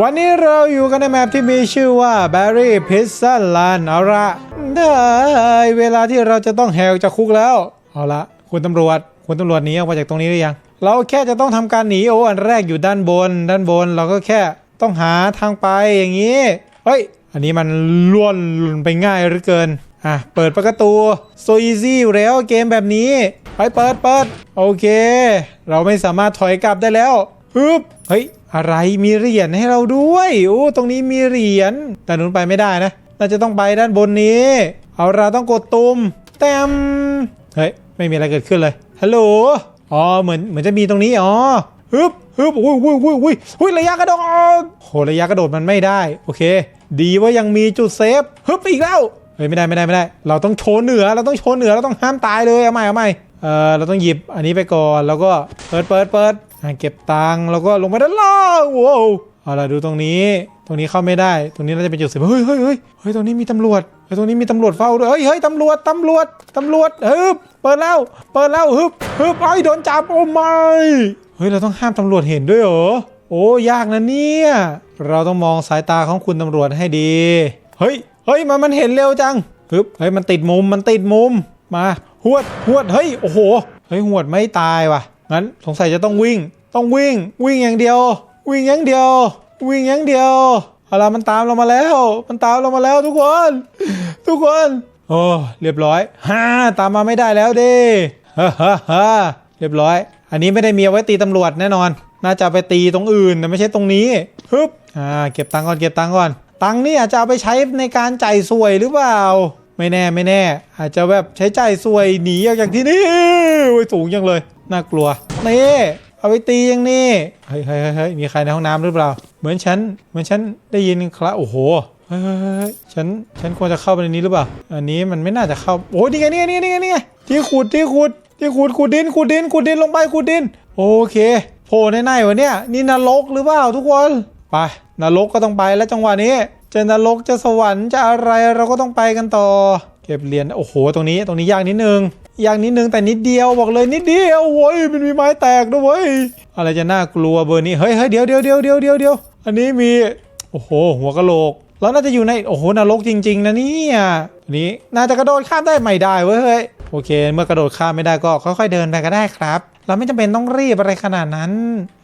วันนี้เราอยู่กันในแมปที่มีชื่อว่า Barry Prison Land เอาละได้เวลาที่เราจะต้องแหกจากคุกแล้ว เอาละคุณตำรวจ คุณตำรวจหนีออกมาจากตรงนี้หรือยัง เราแค่จะต้องทำการหนีโอ้อันแรกอยู่ด้านบน ด้านบนเราก็แค่ต้องหาทางไปอย่างนี้ เฮ้ย อันนี้มันล้วนไปง่ายเหลือเกิน อะ เปิดประตูโซอีซี่อยู่แล้วเกมแบบนี้ ไปเปิดเปิดโอเค เราไม่สามารถถอยกลับได้แล้ว ฮึบเฮ้ย อะไรมีเหรียญให้เราด้วยโอ้ตรงนี้มีเหรียญแต่หนุนไปไม่ได้นะเราจะต้องไปด้านบนนี้ เอาเราต้องกดตุ่มแต้มเฮ้ยไม่มีอะไรเกิดขึ้นเลยฮัลโหลอ๋อเหมือนเหมือนจะมีตรงนี้อ๋อฮึบฮึบอุ้ยอุ้ยอุ้ยอุ้ยอุ้ยระยะกระโดดโหระยะกระโดดมันไม่ได้ โอเค ดีว่ายังมีจุดเซฟฮึบอีกแล้วเฮ้ยไม่ได้ไม่ได้ไม่ได้ เราต้องโชว์เหนือเราต้องโชว์เหนือเราต้องห้ามตายเลยเอาใหม่เอาใหม่เออเราต้องหยิบอันนี้ไปก่อนแล้วก็เปิดเปิดเปิด อะเก็บตังค์แล้วก็ลงไปด้านล่างว้าวเอาล่ะดูตรงนี้ ตรงนี้เข้าไม่ได้ ตรงนี้น่าจะเป็นจุดเสียเฮ้ยเฮ้ยเฮ้ยเฮ้ยตรงนี้มีตำรวจเฮ้ยตรงนี้มีตำรวจเฝ้าด้วยเฮ้ยเฮ้ยตำรวจตำรวจตำรวจฮึบเปิดแล้ว เปิดแล้วฮึบฮึบไอ้ยโดนจับโอ้ไม่เฮ้ยเราต้องห้ามตำรวจเห็นด้วยเหรอโอ้ยากนะเนี่ยเราต้องมองสายตาของคุณตำรวจให้ดี เฮ้ยเฮ้ยมันมันเห็นเร็วจังฮึบเฮ้ยมันติดมุมมันติดมุมมาหวดหวดเฮ้ยโอ้โหเฮ้ยหวดไม่ตายว่ะ งั้นสงสัยจะต้องวิ่ง ต้องวิ่ง วิ่งอย่างเดียว วิ่งอย่างเดียว วิ่งอย่างเดียวเอาละมันตามเรามาแล้ว มันตามเรามาแล้วทุกคน ทุกคน โอ้เรียบร้อยฮ่าตามมาไม่ได้แล้วเด้ฮ่าฮ่าเรียบร้อย อันนี้ไม่ได้มีไว้ตีตำรวจแน่นอน น่าจะไปตีตรงอื่นแต่ไม่ใช่ตรงนี้ฮึบอ่าเก็บตังค์ก่อนเก็บตังค์ก่อน ตังค์นี่อาจจะเอาไปใช้ในการจ่ายสวยหรือเปล่า ไม่แน่ไม่แน่ อาจจะแบบใช้จ่ายสวยหนีออกจากที่นี่โอ้ยสูงจังเลยน่ากลัวนี่เอาไปตียังนี่เฮ้ยเฮ้ยเฮ้ยมีใครในห้องน้ำหรือเปล่า เหมือนฉันเหมือนฉันได้ยินครับโอ้โหเฮ้ยเฮ้ยฉันฉันควรจะเข้าไปในนี้หรือเปล่า อันนี้มันไม่น่าจะเข้าโอ้ยนี่ไงนี่ไงนี่ไงนี่ไงนี่ไงที่ขุดที่ขุดที่ขุดขุดดินขุดดินขุดดินลงไปขุดดิน โอเคโผล่ในไหนวะเนี่ยนี่นรกหรือเปล่าทุกคนไปนรกก็ต้องไปแล้วจังหวะนี้จะนรกจะสวรรค์จะอะไรเราก็ต้องไปกันต่อ เก็บเหรียญโอ้โห ตรงนี้ตรงนี้ยากนิดนึง อย่ากนิดนึงแต่นิดเดียวบอกเลยนิดเดียวโว้ยมันมีไม้แตกด้วยเว้ยอะไรจะน่ากลัวเบอร์นี้เฮ้ยเฮ้ยเดี๋ยวเดี๋ยวเดี๋ยวเดี๋ยวเดี๋ยวเดี๋ยวอันนี้มีโอ้โห หัวกะโหลก แล้วน่าจะอยู่ในโอ้โหนรกจริง ๆ นะเนี่ยอันนี้น่าจะกระโดดข้ามได้ไม่ได้เว้ยเฮ้ยโอเค เมื่อกระโดดข้ามไม่ได้ก็ค่อยๆเดินไปก็ได้ครับ เราไม่จำเป็นต้องรีบอะไรขนาดนั้น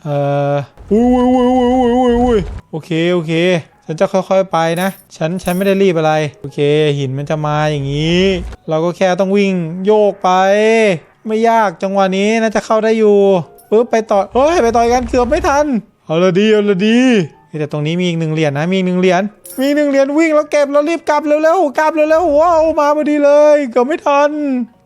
เอออุ้ยอุ้ยอุ้ยอุ้ยอุ้ยอุ้ยโอเคโอเค ฉันจะค่อยๆไปนะ ฉันฉันไม่ได้รีบอะไร โอเค หินมันจะมาอย่างนี้ เราก็แค่ต้องวิ่งโยกไป ไม่ยากจังหวะนี้น่าจะเข้าได้อยู่ปึ๊บไปต่อเฮ้ยไปต่อยกันเกือบไม่ทันเอาละดีเอาละดีแต่ตรงนี้มีอีกหนึ่งเหรียญนะมีอีกหนึ่งเหรียญมีอีกหนึ่งเหรียญวิ่งแล้วเก็บแล้วรีบกลับเร็วๆกลับเร็วๆว้าวมาพอดีเลยเกือบไม่ทัน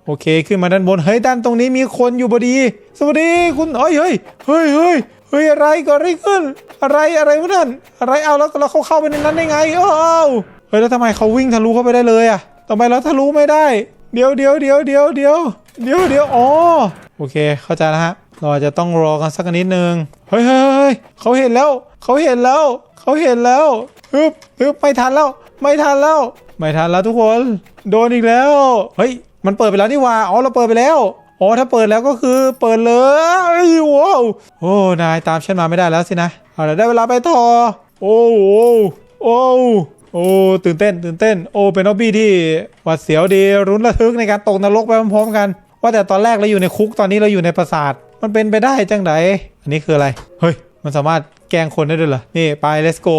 โอเคขึ้นมาด้านบนเฮ้ยด้านตรงนี้มีคนอยู่พอดี สวัสดีคุณเฮ้ยเฮ้ยเฮ้ยเฮ้ย เฮ้ยอะไรก็อะไรขึ้น อะไรอะไรวะนั่นอะไรเอาแล้วแล้วเขาเข้าไปในนั้นได้ไงอ้าวเฮ้ยแล้วทำไมเขาวิ่งทะลุเข้าไปได้เลยอะทำไมเราทะลุไม่ได้ เดี๋ยวเดี๋ยวเดี๋ยวเดี๋ยวเดี๋ยวเดี๋ยวเดี๋ยวอ๋อโอเคเข้าใจแล้วฮะเราจะต้องรอกันสักนิดนึงเฮ้ยเฮ้ยเฮ้ยเขาเห็นแล้วเขาเห็นแล้วเขาเห็นแล้วฮึบฮึบไม่ทันแล้ว ไม่ทันแล้ว ไม่ทันแล้วทุกคน โดนอีกแล้ว เฮ้ยมันเปิดไปแล้วนี่ว่าอ๋อเราเปิดไปแล้ว อ๋อถ้าเปิดแล้วก็คือเปิดเลยว้าวโอ้นายตามฉันมาไม่ได้แล้วสินะเอาละได้เวลาไปต่อโอ้โอ้โอ้โอ้ตื่นเต้น ตื่นเต้น โอ้เป็นออบบี้ที่หวาดเสียวดีรุนระทึกในการตกนรกไปพร้อมๆกัน ว่าแต่ตอนแรกเราอยู่ในคุกตอนนี้เราอยู่ในปราสาทมันเป็นไปได้จังไดอันนี้คืออะไรเฮ้ยมันสามารถแกล้งคนได้ด้วยเหรอนี่ไป let's go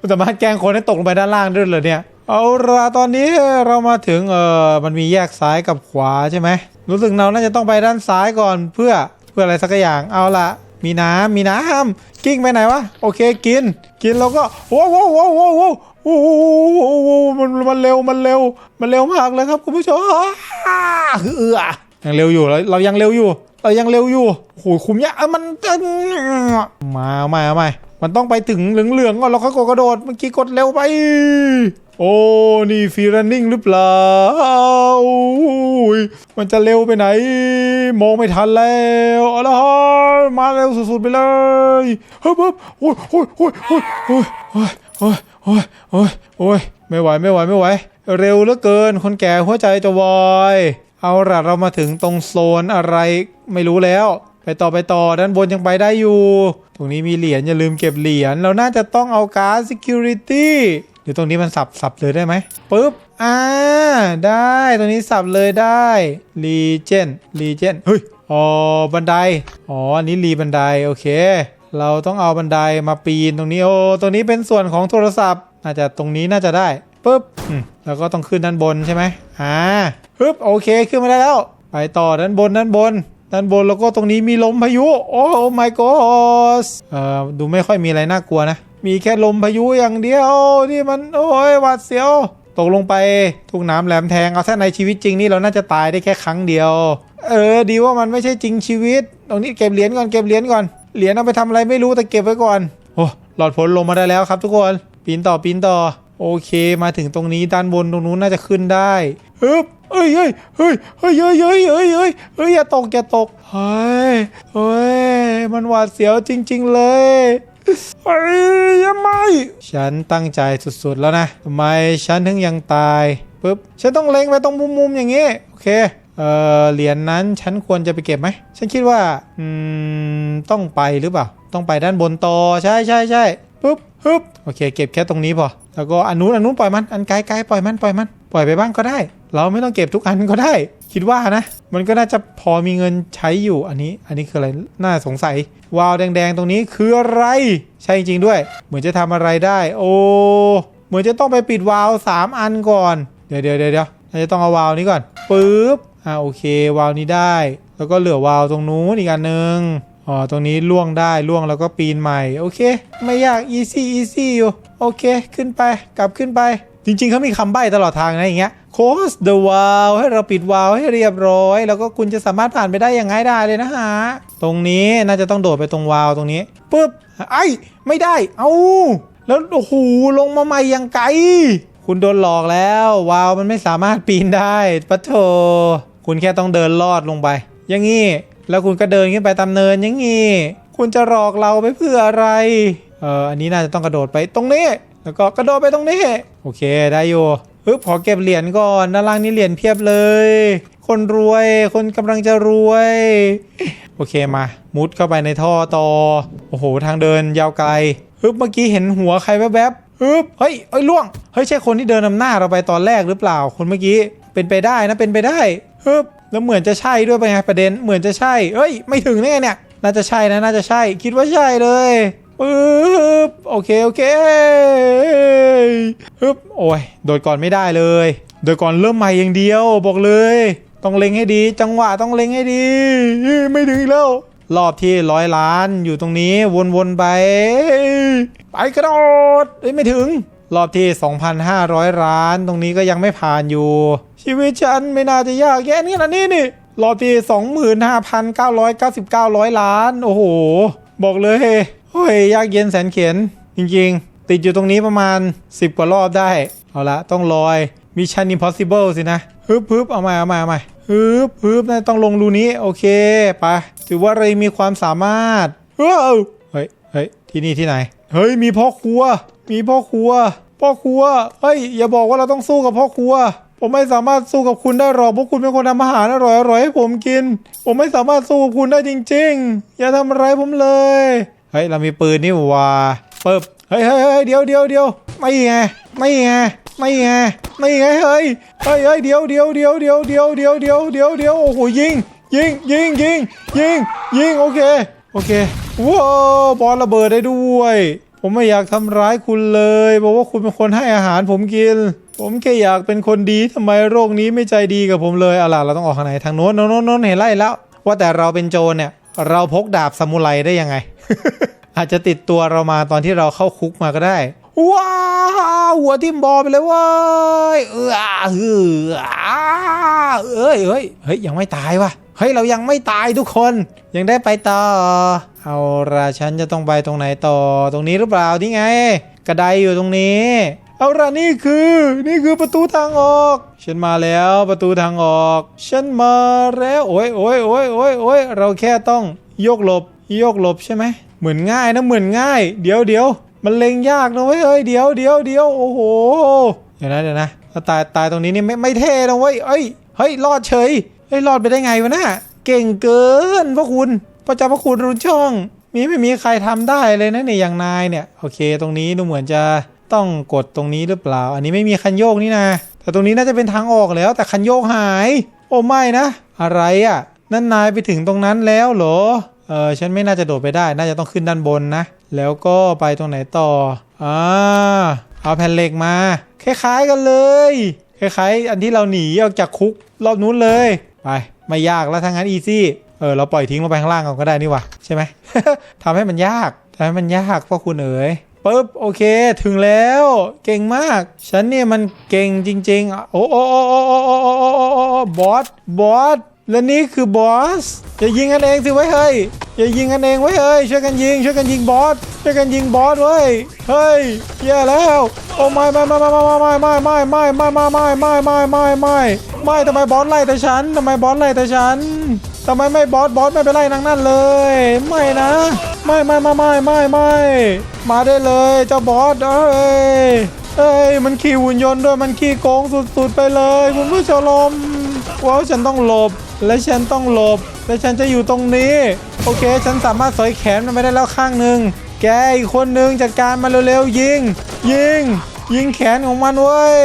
มันสามารถแกล้งคนให้ตกลงไปด้านล่างด้วยเหรอเนี่ยเอาละตอนนี้เรามาถึงเออมันมีแยกซ้ายกับขวาใช่ไหม รู้สึกเราน่าจะต้องไปด้านซ้ายก่อนเพื่อเพื่ออะไรสักอย่างเอาละมีน้ำมีน้ำกิ้งไปไหนวะโอเคกิน กินแล้วก็โว้วโว้วโว้วโว้วโว้วโอ้โหมันมันเร็วมันเร็ว มันเร็วมากเลยครับคุณผู้ชมอ้าเออ ยังเร็วอยู่เราเรายังเร็วอยู่เรายังเร็วอยู่โอ้โหคุมยากอะมันมาเอาใหม่เอาใหม่มันต้องไปถึงเหลืองๆก่อนแล้วค่อยกดกระโดดเมื่อกี้กดเร็วไป โอ้นี่ฟรีรันนิ่งหรือเปล่ามันจะเร็วไปไหนมองไม่ทันแล้วอาละมาเร็วสุดๆไปเลยฮึบฮึบโอ้ยโอ้ยโอ้ยโอ้ยโอ้ยโอ้ยโอ้ยโอ้ยโอ้ยไม่ไหวไม่ไหวไม่ไหว เร็วเหลือเกินคนแก่หัวใจจะวาย เอาละเรามาถึงตรงโซนอะไรไม่รู้แล้ว ไปต่อไปต่อด้านบนยังไปได้อยู่ ตรงนี้มีเหรียญอย่าลืมเก็บเหรียญเราน่าจะต้องเอาการ์ด security หรือตรงนี้มันสับสับเลยได้ไหมปุ๊บอ่าได้ตรงนี้สับเลยได้ Legion Legion เฮ้ยอ๋อบันไดอ๋ออันนี้รีบันไดโอเค เราต้องเอาบันไดมาปีนตรงนี้โอ้ตรงนี้เป็นส่วนของโทรศัพท์น่าจะตรงนี้น่าจะได้ ปุ๊บแล้วก็ต้องขึ้นด้านบนใช่ไหมอ่าปึ๊บโอเคขึ้นมาได้แล้ว ไปต่อด้านบนด้านบน ด้านบนแล้วก็ตรงนี้มีลมพายุโอ้ my god เอ่อดูไม่ค่อยมีอะไรน่ากลัวนะ มีแค่ลมพายุอย่างเดียวที่มันโอ้ยหวาดเสียว ตกลงไปทุกน้ำแหลมแทงเอาถ้าในชีวิตจริงนี่เราน่าจะตายได้แค่ครั้งเดียว เออ ดีว่ามันไม่ใช่จริงชีวิต ตรงนี้เก็บเหรียญก่อนเก็บเหรียญก่อนเหรียญเอาไปทำอะไรไม่รู้แต่เก็บไว้ก่อนโอ้หลอดผลลงมาได้แล้วครับทุกคนปีนต่อปีนต่อ โอเคมาถึงตรงนี้ด้านบนตรงนู้นน่าจะขึ้นได้ฮึบเอ้ยเฮ้ยเฮ้ยเฮ้ยเฮ้ยเฮ้ยเฮ้ยเฮ้ยเฮ้ยอย่าตกอย่าตกเฮ้ยเฮ้ยมันหวาดเสียวจริง ๆ เลยเฮ้ยยังไม่ฉันตั้งใจสุดๆแล้วนะทำไมฉันถึงยังตายปุ๊บฉันต้องเล็งไปตรงมุมๆอย่างงี้โอเคเออเหรียญนนั้นฉันควรจะไปเก็บไหมฉันคิดว่าอืมต้องไปหรือเปล่า ต้องไปด้านบนต่อใช่ใช่ใช่ปุ๊บฮึบ โอเค เก็บแค่ตรงนี้พอ แล้วก็อันนู้นอันนู้นปล่อยมัน อันไกลไกลปล่อยมันปล่อยมัน ปล่อยไปบ้างก็ได้ เราไม่ต้องเก็บทุกอันก็ได้ คิดว่านะ มันก็น่าจะพอมีเงินใช้อยู่ อันนี้ อันนี้คืออะไร น่าสงสัย วาวแดงๆ ตรงนี้คืออะไร ใช่จริงด้วย เหมือนจะทำอะไรได้ โอ้ เหมือนจะต้องไปปิดวาล์วสามอันก่อนเดี๋ยวเดี๋ยวเดี๋ยวเดี๋ยวเราจะต้องเอาวาล์วนี้ก่อน ปึ๊บ อ่าโอเค วาล์วนี้ได้ แล้วก็เหลือวาล์วตรงนู้นอีกอันหนึ่ง อ๋อ ตรงนี้ล่วงได้ล่วงแล้วก็ปีนใหม่ โอเค ไม่ยาก easy easy อยู่ โอเค ขึ้นไปกลับขึ้นไป จริง ๆเขามีคำใบ้ตลอดทางนะอย่างเงี้ย close the valve ให้เราปิดวาล์วให้เรียบร้อย แล้วก็คุณจะสามารถผ่านไปได้อย่างง่ายดายเลยนะฮะ ตรงนี้น่าจะต้องโดดไปตรงวาล์วตรงนี้ปุ๊บไอ้ไม่ได้ เอาแล้วโอ้โหลงมาใหม่อย่างไกล คุณโดนหลอกแล้ว วาล์วมันไม่สามารถปีนได้ปะโถคุณแค่ต้องเดินลอดลงไป อย่างงี้ แล้วคุณก็เดินขึ้นไปตามเนินอย่างงี้คุณจะหลอกเราไปเพื่ออะไร เอออันนี้น่าจะต้องกระโดดไปตรงนี้ แล้วก็กระโดดไปตรงนี้ โอเคได้อยู่ปึ๊บขอเก็บเหรียญก่อนด้านล่างนี่เหรียญเพียบเลย คนรวยคนกำลังจะรวย โอเคมา มุดเข้าไปในท่อต่อ โอ้โหทางเดินยาวไกลฮึบเมื่อกี้เห็นหัวใครแวบๆฮึบเฮ้ยเอ้ยล่วงเฮ้ยใช่คนที่เดินนำหน้าเราไปตอนแรกหรือเปล่าคนเมื่อกี้เป็นไปได้นะเป็นไปได้ฮึบ แล้วเหมือนจะใช่ด้วยไปนไงประเด็นเหมือนจะใช่เอ้ย ไม่ถึงได้ไงเนี่ย น่าจะใช่นะน่าจะใช่ คิดว่าใช่เลยปึ๊บโอเคโอเคฮึบโอ้ยโดดก่อนไม่ได้เลย โดดก่อนเริ่มใหม่อย่างเดียวบอกเลย ต้องเล็งให้ดี จังหวะต้องเล็งให้ดี ไม่ถึงแล้วรอบที่ร้อยล้านอยู่ตรงนี้วนๆไป ไปกระโดดเอ้ยไม่ถึง รอบที่ 2,500ล้าน ตรงนี้ก็ยังไม่ผ่านอยู่ ชีวิตฉันไม่น่าจะยากแค่นี้นะนี่นี่รอบที่25,999ร้อยล้าน โอ้โห บอกเลยเฮ้ยยากเย็นแสนเข็นจริงๆ ติดอยู่ตรงนี้ประมาณ 10 กว่ารอบได้ เอาละต้องลอยมิชชั่น impossible สินะฮึบฮึบเอามาเอามาเอามาฮึบฮึบนะต้องลงรูนี้ โอเคไปถือว่าเรามีความสามารถเฮ้ยเฮ้ยที่นี่ที่ไหน เฮ้ยมีพ่อครัว มีพ่อครัว พ่อครัวเฮ้ย อย่าบอกว่าเราต้องสู้กับพ่อครัว ผมไม่สามารถสู้กับคุณได้หรอกเพราะคุณเป็นคนทำอาหารอร่อยอร่อยให้ผมกิน ผมไม่สามารถสู้กับคุณได้จริง ๆ อย่าทำอะไรผมเลยเฮ้ยเรามีปืนนี่หว่าปึ๊บเฮ้ยเฮ้ยเฮ้ยเดี๋ยวเดี๋ยวเดี๋ยวไม่ไงไม่ไงไม่ไงไม่ไงเฮ้ยเฮ้ยเฮ้ยเดี๋ยวเดี๋ยวเดี๋ยวเดี๋ยวเดี๋ยวเดี๋ยวเดี๋ยวเดี๋ยวเดี๋ยวโอ้โหยิงยิงยิงยิงยิงยิงโอเคโอเคว้าวบอลระเบิดได้ด้วย ผมไม่อยากทำร้ายคุณเลยบอกว่าคุณเป็นคนให้อาหารผมกิน ผมแค่อยากเป็นคนดีทำไมโรคนี้ไม่ใจดีกับผมเลยอาล่ะเราต้องออกทางไหนทางโน้นโน้นโน้นเห็นไล่แล้ว ว่าแต่เราเป็นโจรเนี่ย เราพกดาบซามูไรได้ยังไง อาจจะติดตัวเรามาตอนที่เราเข้าคุกมาก็ได้ว้าหัวทิ่มบอไปเลยว้ยเออเออเอ้ยเฮ้ยเฮ้ยยังไม่ตายวะเฮ้ยเรายังไม่ตายทุกคนยังได้ไปต่อ เอาละฉันจะต้องไปตรงไหนต่อตรงนี้หรือเปล่าที่ไง กระไดอยู่ตรงนี้ เอาละนี่คือนี่คือประตูทางออก ฉันมาแล้วประตูทางออก ฉันมาแล้วโอ้ยโอ้ยโอ้ยโอ้ยโอ้ยเราแค่ต้องโยกหลบโยกหลบใช่ไหมเหมือนง่ายนะเหมือนง่าย เดี๋ยวเดี๋ยวมันเล็งยากนะเว้ยเอ้ยเดี๋ยวเดี๋ยวเดี๋ยวโอ้โหเดี๋ยวนะเดี๋ยวนะถ้าตายตายตรงนี้นี่ไม่ไม่เท่นะเว้ยเอ้ยเฮ้ยรอดเฉยเฮ้ยรอดไปได้ไงวะน่ะเก่งเกินพวกคุณ พระเจ้าพระคุณรุนช่อง มีไม่มีใครทำได้เลยนะเนี่ยอย่างนายเนี่ยโอเค ตรงนี้ดูเหมือนจะต้องกดตรงนี้หรือเปล่า อันนี้ไม่มีคันโยกนี่นะแต่ตรงนี้น่าจะเป็นทางออกแล้ว แต่คันโยกหาย โอ้ไม่นะ อะไรอะ่ะ นั่นนายไปถึงตรงนั้นแล้วเหรอเออฉันไม่น่าจะโดดไปได้ น่าจะต้องขึ้นด้านบนนะ แล้วก็ไปตรงไหนต่ออ่าเอาแผ่นเหล็กมา คล้ายๆกันเลย คล้ายๆ อันที่เราหนีออกจากคุกรอบนู้นเลย ไป ไม่ยากแล้วทั้งนั้นอีซี่ เออเราปล่อยทิ้งลงไปข้างล่างก่อนก็ได้นี่วะใช่ไหมทำให้มันยากทำให้มันยากเพราะคุณเอ๋ยปุ๊บโอเคถึงแล้ว เก่งมาก ฉันเนี่ยมันเก่งจริง ๆ โอ้โอ้โอ้โอ้โอ้โอ้โอ้โอ้โอ้บอสบอสและนี่คือบอสอย่ายิงกันเองสิไว้เฮ้ยอย่ายิงกันเองไว้เฮ้ยช่วยกันยิงช่วยกันยิงบอสช่วยกันยิงบอสเว้ยเฮ้ยแย่แล้วโอ้ไม่ไม่ไม่ไม่ไม่ไม่ไม่ไม่ไม่ไม่ไม่ไม่ไม่ไม่ไม่ไม่ทำไมบอสไล่แต่ฉันทำไมบอสไล่แต่ฉัน ทำไมไม่บอสบอสไม่ไปไล่นางนั่นเลย ไม่นะ ไม่ไม่ไม่ไม่ไม่ไม่มาได้เลยเจ้าบอสเอ้ยเอ้ยมันขี่หุ่นยนต์ด้วยมันขี่โกงสุดๆไปเลย คุณผู้ชมว้าวฉันต้องหลบ และฉันต้องหลบ และฉันจะอยู่ตรงนี้ โอเค ฉันสามารถสอยแขนมันไปได้แล้วข้างหนึ่งแกอีกคนหนึ่งจัดการมาเร็วๆยิง ยิง ยิงแขนของมันเว้ย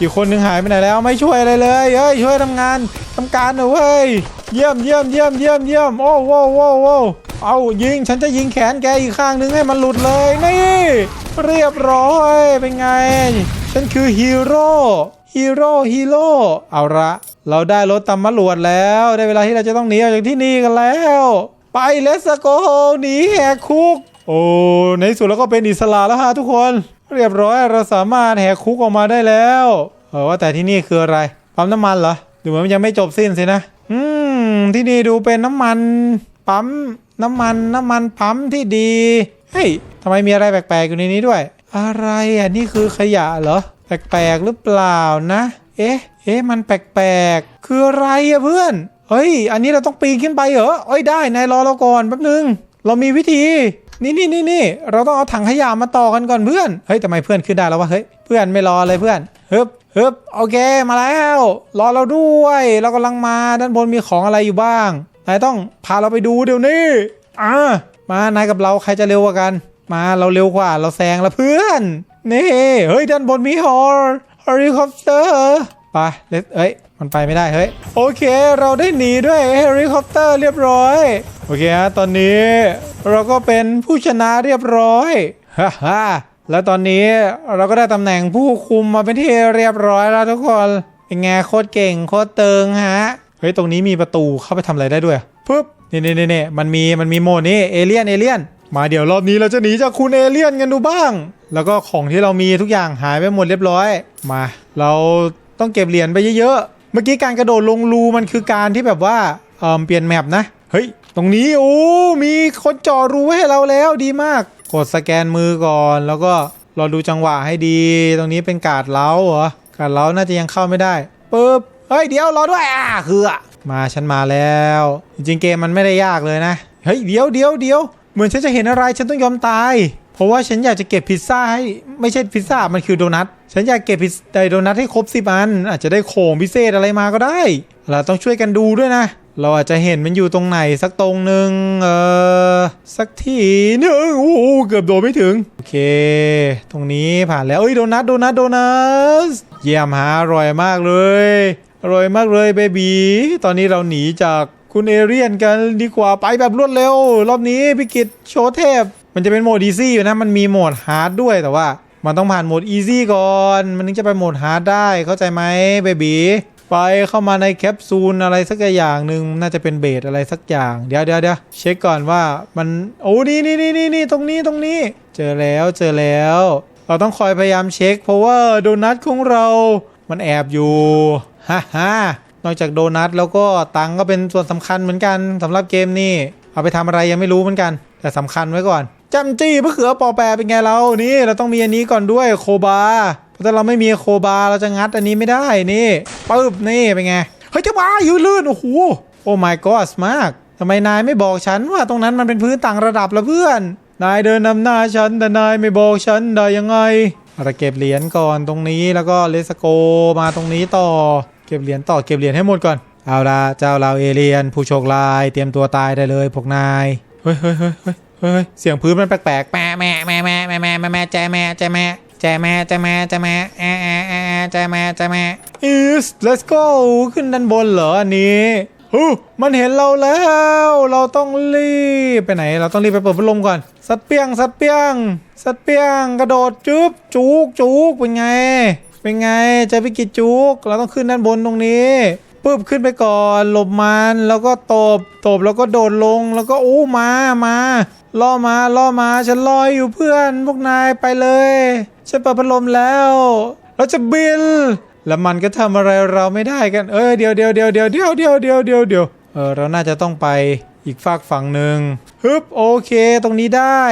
อีกคนหนึ่งหายไปไหนแล้วไม่ช่วยอะไรเลยเอ้ยช่วยทำงานทำการหน่อยเว้ยเยี่ยมเยี่ยมเยี่ยมเยี่ยมเยี่ยมโอ้โว้โว้โว้เอายิงฉันจะยิงแขนแกอีกข้างหนึ่งให้มันหลุดเลยนี่เรียบร้อยเป็นไง ฉันคือฮีโร่ฮีโร่ฮีโร่เอาละเราได้รถตำรวจแล้ว ได้เวลาที่เราจะต้องหนีออกจากที่นี่กันแล้ว ไปเลสโกหนีแหกคุก โอ้ในสุดเราก็เป็นอิสระแล้วฮะทุกคน เรียบร้อยเราสามารถแหกคุกออกมาได้แล้วเออว่าแต่ที่นี่คืออะไรปั๊มน้ำมันเหรอดูเหมือนมันยังไม่จบสิ้นสินะ อืมที่นี่ดูเป็นน้ำมันปั๊มน้ำมันน้ำมันปั๊มที่ดีเฮ้ยทำไมมีอะไรแปลกๆอยู่ในนี้ด้วย อะไรอะนี่คือขยะเหรอแปลกๆหรือเปล่านะ เอ๊ะ เอ๊ะมันแปลกๆคืออะไรอะเพื่อนเฮ้ย อันนี้เราต้องปีนขึ้นไปเหรอเอ้ยได้นายรอเราก่อนแป๊บนึง เรามีวิธี นี่นี่นี่นี่เราต้องเอาถังขยะมาต่อกันก่อนเพื่อน เฮ้ยทำไมเพื่อนขึ้นได้แล้ววะ เฮ้ย เพื่อนไม่รอเลยเพื่อนฮึบฮึบโอเค มาแล้ว รอเราด้วย เรากำลังมาด้านบนมีของอะไรอยู่บ้าง นายต้องพาเราไปดูเดี๋ยวนี้ อ่า มานายกับเราใครจะเร็วกว่ากัน มาเราเร็วกว่า เราแซงแล้วเพื่อน นี่ เฮ้ยด้านบนมีฮอร์เฮลิคอปเตอร์ ไปเลสเอ้ย มันไปไม่ได้เฮ้ยโอเค เราได้หนีด้วยเฮลิคอปเตอร์เรียบร้อย โอเคฮะตอนนี้เราก็เป็นผู้ชนะเรียบร้อยฮ่าฮ่าแล้วตอนนี้เราก็ได้ตำแหน่งผู้คุมมาเป็นที่เรียบร้อยแล้วทุกคนเป็นไงโคตรเก่งโคตรเติงฮะเฮ้ยตรงนี้มีประตูเข้าไปทำอะไรได้ด้วยปึ๊บนี่นี่นี่นี่มันมีมันมีโมดนี้เอเลี่ยนเอเลี่ยนมาเดี๋ยวรอบนี้เราจะหนีจากคุณเอเลี่ยนกันดูบ้าง แล้วก็ของที่เรามีทุกอย่างหายไปหมดเรียบร้อย มา เราต้องเก็บเหรียญไปเยอะ เมื่อกี้การกระโดดลงรูมันคือการที่แบบว่าเออเปลี่ยนแมปนะ เฮ้ย ตรงนี้โอ้มีคนจ่อรูให้เราแล้วดีมาก กดสแกนมือก่อน แล้วก็รอดูจังหวะให้ดี ตรงนี้เป็นกาดเล้าเหรอกาดเล้าน่าจะยังเข้าไม่ได้ปึ๊บเฮ้ยเดี๋ยวรอด้วยอ่าคืออะมาฉันมาแล้ว จริงๆเกมมันไม่ได้ยากเลยนะเฮ้ยเดี๋ยวเดี๋ยวเดี๋ยวเหมือนฉันจะเห็นอะไรฉันต้องยอมตาย เพราะว่าฉันอยากจะเก็บพิซซ่าให้ไม่ใช่พิซซ่ามันคือโดนัทฉันอยากเก็บพิซไดโดนัทให้ครบสิบอัน อาจจะได้ของพิเศษอะไรมาก็ได้ เราต้องช่วยกันดูด้วยนะ เราอาจจะเห็นมันอยู่ตรงไหนสักตรงหนึ่งเออสักทีหนึ่งโอ้โหเกือบโดนไม่ถึง โอเค ตรงนี้ผ่านแล้วเอ้ยโดนัทโดนัทโดนัทเยี่ยมฮะอร่อยมากเลยอร่อยมากเลยเบบีตอนนี้เราหนีจากคุณเอเรียนกันดีกว่าไปแบบรวดเร็ว รอบนี้พี่กิตโชว์เทพ มันจะเป็นโหมดอีซี่อยู่นะ มันมีโหมดฮาร์ดด้วยแต่ว่า มันต้องผ่านโหมดอีซี่ก่อน มันถึงจะไปโหมดฮาร์ดได้เข้าใจไหมเบบีไปเข้ามาในแคปซูลอะไรสักอย่างหนึ่งน่าจะเป็นเบสอะไรสักอย่าง เดี๋ยวเดี๋ยวเดี๋ยวเช็คก่อนว่ามันโอ้นี่นี่นี่นี่นี่ตรงนี้ตรงนี้ เจอแล้วเจอแล้ว เราต้องคอยพยายามเช็ค เพราะว่าโดนัทของเรา มันแอบอยู่ฮ่าฮ่านอกจากโดนัทแล้วก็ตังก็เป็นส่วนสำคัญเหมือนกันสำหรับเกมนี้เอาไปทำอะไรยังไม่รู้เหมือนกัน แต่สำคัญไว้ก่อน จำจี้มะเขือปอแปรเป็นไงเรานี่เราต้องมีอันนี้ก่อนด้วยโคบาเพราะถ้าเราไม่มีโคบาเราจะงัดอันนี้ไม่ได้นี่ปึ๊บนี่เป็นไงเฮ้ยเจะมาอยู่ลื่นโอ้โหโอ้ my god มากทำไมนายไม่บอกฉันว่าตรงนั้นมันเป็นพื้นต่างระดับละเพื่อน นายเดินนำหน้าฉันแต่นายไม่บอกฉันได้ยังไงเราเก็บเหรียญก่อนตรงนี้แล้วก็เลสโกมาตรงนี้ต่อ เก็บเหรียญต่อเก็บเหรียญให้หมดก่อนเอาละเจ้าเราเอเลียน ผู้โชคลายเตรียมตัวตายได้เลยพวกนายเฮ้ยเฮ้ยเฮ้ย เฮ้ยเสียงพื้นมันแปลกๆแม่แม่แม่แม่แม่แม่แม่แม่ใจแม่ใจแม่ใจแม่ใจแม่ใจแม่แอะแอะแอะแอะใจแม่ใจแม่ is let's go ขึ้นด้านบนเหรออันนี้ฮู้มันเห็นเราแล้ว เราต้องรีบไปไหน เราต้องรีบไปเปิดพัดลมก่อน สัตว์เปียง สัตว์เปียง สัตว์เปียง กระโดดจุ๊บจุกจุกเป็นไง เป็นไงเจะพิกิจจุก เราต้องขึ้นด้านบนตรงนี้ ปึ๊บขึ้นไปก่อนหลบมันแล้วก็ตบตบแล้วก็โดดลงแล้วก็อู้มามาล่อมาล่อมาฉันลอยอยู่เพื่อนพวกนายไปเลยฉันเปิดพัดลมแล้วเราจะบินแล้วมันก็ทำอะไรเราไม่ได้กันเอ้ยเดี๋ยวเดี๋ยวเดี๋ยวเดี๋ยวเดี๋ยวเดี๋ยวเดี๋ยวเดี๋ยวเดี๋ยวเออเราน่าจะต้องไปอีกฝากฝั่งหนึ่งฮึบโอเคตรงนี้ได้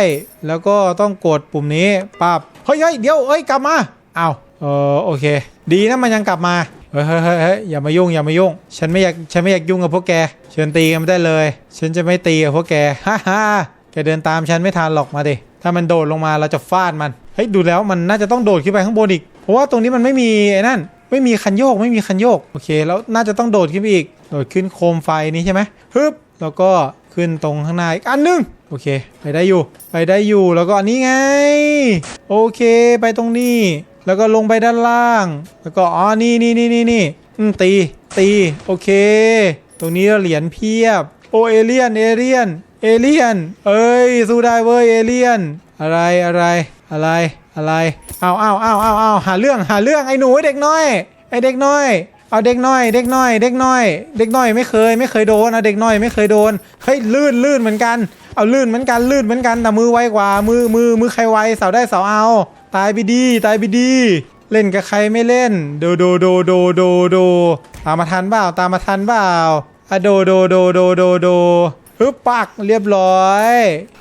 แล้วก็ต้องกดปุ่มนี้ปับเฮ้ยเฮ้ยเดี๋ยวเอ้ยกลับมาเอาวเออโอเค ดีนะมันยังกลับมา เฮ้ยเฮ้ยเฮ้ยอย่ามายุ่งอย่ามายุ่ง ฉันไม่อยากฉันไม่อยากยุ่งกับพวกแก เชิญตีกันไม่ได้เลย ฉันจะไม่ตีกับพวกแกฮ่าฮ่าแกเดินตามฉันไม่ทันหรอกมาดิถ้ามันโดดลงมาเราจะฟาดมันเฮ้ยดูแล้วมันน่าจะต้องโดดขึ้นไปข้างบนอีกเพราะว่าตรงนี้มันไม่มีไอ้นั่นไม่มีคันโยกไม่มีคันโยกโอเค แล้วน่าจะต้องโดดขึ้นไปอีก โดดขึ้นโคมไฟนี้ใช่ไหมฮึบแล้วก็ขึ้นตรงข้างหน้าอีกอันหนึงโอเค ไปได้อยู่ ไปได้อยู่แล้วก็อันนี้ไง โอเค ไปตรงนี้ แล้วก็ลงไปด้านล่าง แล้วก็อ๋อนี่นี่นี่นี่นี่ตีตีโอเค ตรงนี้เหรียญเพียบ โอเอเลียนเอเลียนเอเลียน เอ้ยสู้ได้เว้ยเอเลียน อะไรอะไรอะไรอะไรเอาเอาเอาเอาเอาหาเรื่องหาเรื่องไอ้หนูไอ้เด็กน้อยไอ้เด็กน้อย เอาเด็กน้อย เด็กน้อย เด็กน้อย เด็กน้อยไม่เคยไม่เคยโดนเอาเด็กน้อยไม่เคยโดนเฮ้ยลื่นลื่นเหมือนกันเอาลื่นเหมือนกันลื่นเหมือนกันแต่มือไวกว่ามือมือมือใครไวเสาได้เสาเอา ตายไปดีตายไปดี เล่นกับใครไม่เล่น โดโดโดโดโดโดตามมาทันเปล่าตามมาทันเปล่าอะโดโดโดโดโดโดฮึบปักเรียบร้อย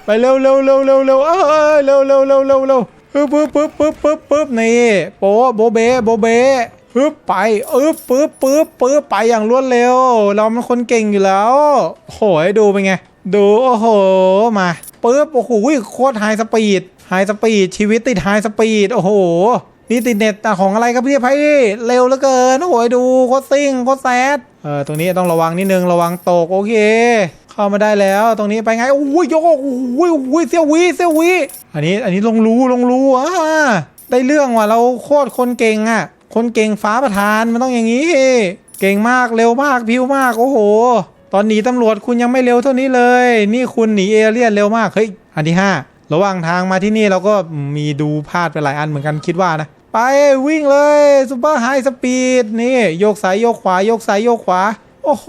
ไปเร็วเร็วเร็วเร็วเร็วเออเร็วเร็วเร็วเร็วเร็วฮึบปึ๊บปึ๊บปึ๊บปึ๊บปึ๊บนี่โป๊โบเบโบเบฮึบไปอึบปึ๊บปึ๊บปึ๊บไปอย่างรวดเร็ว เรามันคนเก่งอยู่แล้วโหยดูเป็นไง ดูโอ้โหมาปึ๊บโอ้โหโคตรไฮสปีดไฮสปีดชีวิตติดไฮสปีดโอ้โห นี่ติดเน็ตแต่ของอะไรครับพี่ไพ่เร็วเหลือเกินโอ้โหดูโคตรซิ่งโคตรแซดเออตรงนี้ต้องระวังนิดนึงระวังตกโอเค เข้ามาได้แล้วตรงนี้ไปไงโอ้ยโยกโอ้ยโอ้ยเซียววิเซียววิอันนี้อันนี้ลงรูลงรูอ่าได้เรื่องว่ะเราโคตรคนเก่งอะ คนเก่งฟ้าประธานมันต้องอย่างนี้ เก่งมากเร็วมากพิวมากโอ้โห ตอนหนีตำรวจคุณยังไม่เร็วเท่านี้เลย นี่คุณหนีเอเลี่ยนเร็วมากเฮ้ยอันที่ห้า ระหว่างทางมาที่นี่เราก็มีดูพลาดไปหลายอันเหมือนกันคิดว่านะ ไปวิ่งเลยซูเปอร์ไฮสปีดนี่โยกซ้ายโยกขวาโยกซ้ายโยกขวา โอ้โห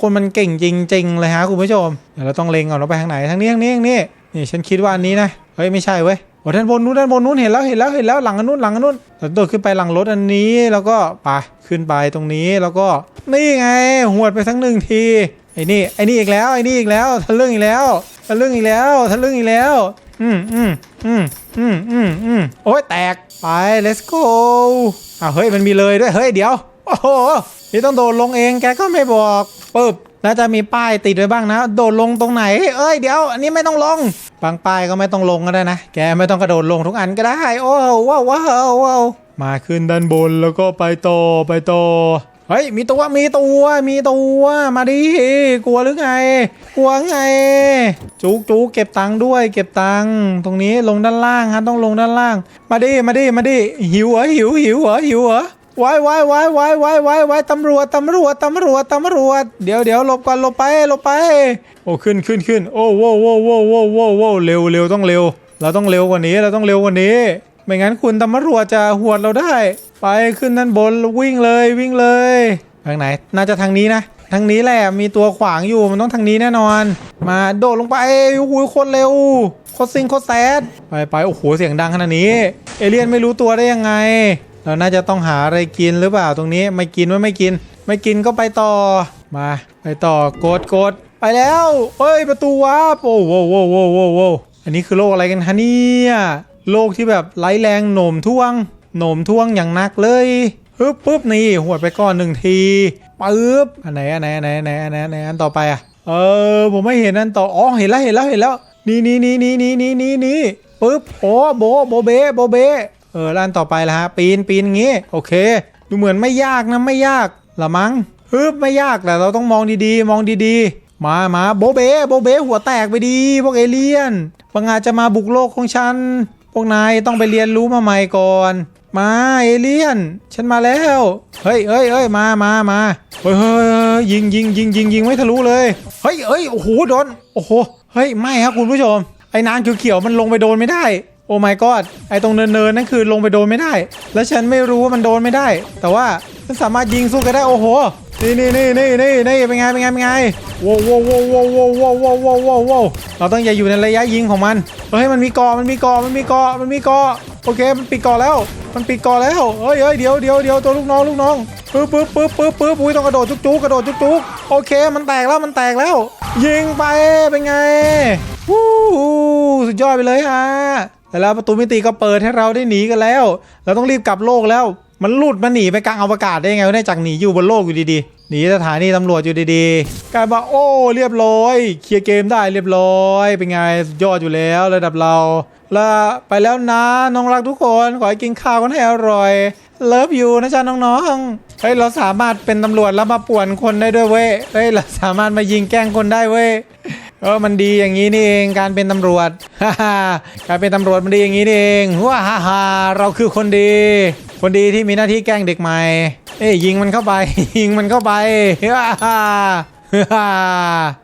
คนมันเก่งจริง ๆ เลยฮะคุณผู้ชมเดี๋ยวเราต้องเล็งก่อนเราไปทางไหนทางนี้ทางนี้ทางนี้นี่ฉันคิดว่าอันนี้นะเฮ้ยไม่ใช่เว้ยโอ้ด้านบนนู้นด้านบนนู้นเห็นแล้วเห็นแล้วเห็นแล้วหลังอันนู้นหลังอันนู้นเราโดดขึ้นไปหลังรถอันนี้แล้วก็ไปขึ้นไปตรงนี้แล้วก็นี่ไงหวดไปทั้งหนึ่งทีไอ้นี่ไอ้นี่อีกแล้วไอ้นี่อีกแล้วทะลึ่งอีกแล้วทะลึ่งอีกแล้วทะลึ่งอีกแล้ว อืมอืมอืมอืมอืมอืมโอ้ยแตกไป let's go อ้าวเฮ้ยมันมีเลยด้วยเฮ้ยเดี๋ยว โอ้โหนี่ต้องโดดลงเองแกก็ไม่บอกปึ๊บน่าจะมีป้ายติดไว้บ้างนะ โดดลงตรงไหน เอ้ยเดี๋ยว อันนี้ไม่ต้องลง บางป้ายก็ไม่ต้องลงก็ได้นะ แกไม่ต้องกระโดดลงทุกอันก็ได้ โอ้ว้าวว้าวว้าวมาขึ้นด้านบนแล้วก็ไปต่อไปต่อ เฮ้ยมีตัวมีตัวมีตัวมาดิกลัวหรือไง กลัวไง จุกจุกเก็บตังค์ด้วย เก็บตังค์ตรงนี้ลงด้านล่างฮะต้องลงด้านล่าง มาดิมาดิมาดิหิวเหรอหิวหิวเหรอหิวเหรอวายวายวายวายวายวายวายตำรวจตำรวจตำรวจตำรวจ เดี๋ยวเดี๋ยวหลบก่อนหลบไปหลบไป โอ้ขึ้นขึ้นขึ้นโอ้โว้โว้โว้โว้โว้โว้เร็วเร็วต้องเร็ว เราต้องเร็วกว่านี้เราต้องเร็วกว่านี้ ไม่งั้นคุณตำรวจจะหวดเราได้ ไปขึ้นด้านบนวิ่งเลยวิ่งเลย ทางไหน น่าจะทางนี้นะ ทางนี้แหละมีตัวขวางอยู่มันต้องทางนี้แน่นอน มาโดดลงไปโอ้โหโคตรเร็วโคตรซิงโคตรแซดไปไปโอ้โหเสียงดังขนาดนี้ เอเลี่ยนไม่รู้ตัวได้ยังไง เราน่าจะต้องหาอะไรกินหรือเปล่าตรงนี้ไม่กินว่าไม่กิน ไม่กินก็ไปต่อมาไปต่อกดกดไปแล้วเอ้ยประตูวาร์ปโอ้โหโว้โว้โว้โวอันนี้คือโลกอะไรกันคะเนี่ย โลกที่แบบไร้แรงโหน่มท่วงโหน่มท่วงอย่างหนักเลยฮึบปุ๊บนี่หัวดไปก่อนหนึ่งทีปึ๊บอันไหนอันไหนอันไหนอันไหนอันไหนอันไหนอันต่อไปอะเออผมไม่เห็นอันต่ออ๋อเห็นแล้วเห็นแล้วเห็นแล้วนี่นี่นี่นี่นี่นี่นี่นี่ปึ๊บโอ้โบโบเบโบเบเออร้านต่อไปละฮะปีนปีนงี้โอเค ดูเหมือนไม่ยากนะไม่ยากละมั้งฮึบไม่ยากแต่เราต้องมองดีๆ มองดีๆ มามาโบเบ้โบเบ้หัวแตกไปดี พวกเอเลี่ยนบางอาจจะมาบุกโลกของฉัน พวกนายต้องไปเรียนรู้มาใหม่ก่อน มาเอเลี่ยน ฉันมาแล้ว เฮ้ยเฮ้ยเฮ้ยมามามาเฮ้ยเฮ้ยยิงยิงยิงยิงยิงไม่ทะลุเลย เฮ้ยเฮ้ยโอ้โหโดน โอ้โห เฮ้ย ไม่ครับคุณผู้ชม ไอ้นางเขียวๆมันลงไปโดนไม่ได้ โอ้ my god ไอ้ตรงเนินๆนั่นคือลงไปโดนไม่ได้ แล้วฉันไม่รู้ว่ามันโดนไม่ได้ แต่ว่าฉันสามารถยิงสู้กันได้โอ้โหนี่นี่นี่นี่นี่นี่เป็นไงเป็นไงเป็นไงโว้วโว้วโว้วโว้วโว้วโว้วโว้วโว้วโว้วเราต้องอย่าอยู่ในระยะยิงของมันเฮ้ยมันมีกาะมันมีกาะมันมีกาะมันมีกาะโอเคมันปิดกาะแล้ว มันปิดกาะแล้วเฮ้ยเฮ้ยเดี๋ยวเดี๋ยวเดี๋ยวตัวลูกน้องลูกน้องปึ๊บปึ๊บปึ๊บปึ๊บปึ๊บอุ้ยต้องกระโดดจุกจุกกระโดดจุกจุกโอเคมันแตกแล้วมันแตกแล้ว ยิงไปเป็นไงวู้สุดยอดไปเลยฮะ แต่แล้วประตูมิติก็เปิดให้เราได้หนีกันแล้ว เราต้องรีบกลับโลกแล้ว มันลุดมันหนีไปกลางอวกาศได้ยังไงวะเนี่ยจากหนีอยู่บนโลกอยู่ดีๆ หนีสถานีตำรวจอยู่ดีๆกลายมาโอ้เรียบร้อย เคลียร์เกมได้เรียบร้อยเป็นไงยอดอยู่แล้วระดับเราล้วไปแล้วนะน้องรักทุกคนขอให้กินข้าวกันให้อร่อยเลิฟอยู่นะจ๊ะน้องๆ เฮ้ยเราสามารถเป็นตำรวจแล้วมาป่วนคนได้ด้วยเว้ย เฮ้ยเราสามารถมายิงแกล้งคนได้เว้ย เออมันดีอย่างนี้นี่เองการเป็นตำรวจฮ่าฮ่าการเป็นตำรวจมันดีอย่างนี้นี่เองว้าฮ่าฮ่าเราคือคนดี คนดีที่มีหน้าที่แกล้งเด็กใหม่ เอ้ยยิงมันเข้าไป ยิงมันเข้าไปฮ่าฮ่าฮ่าฮ่า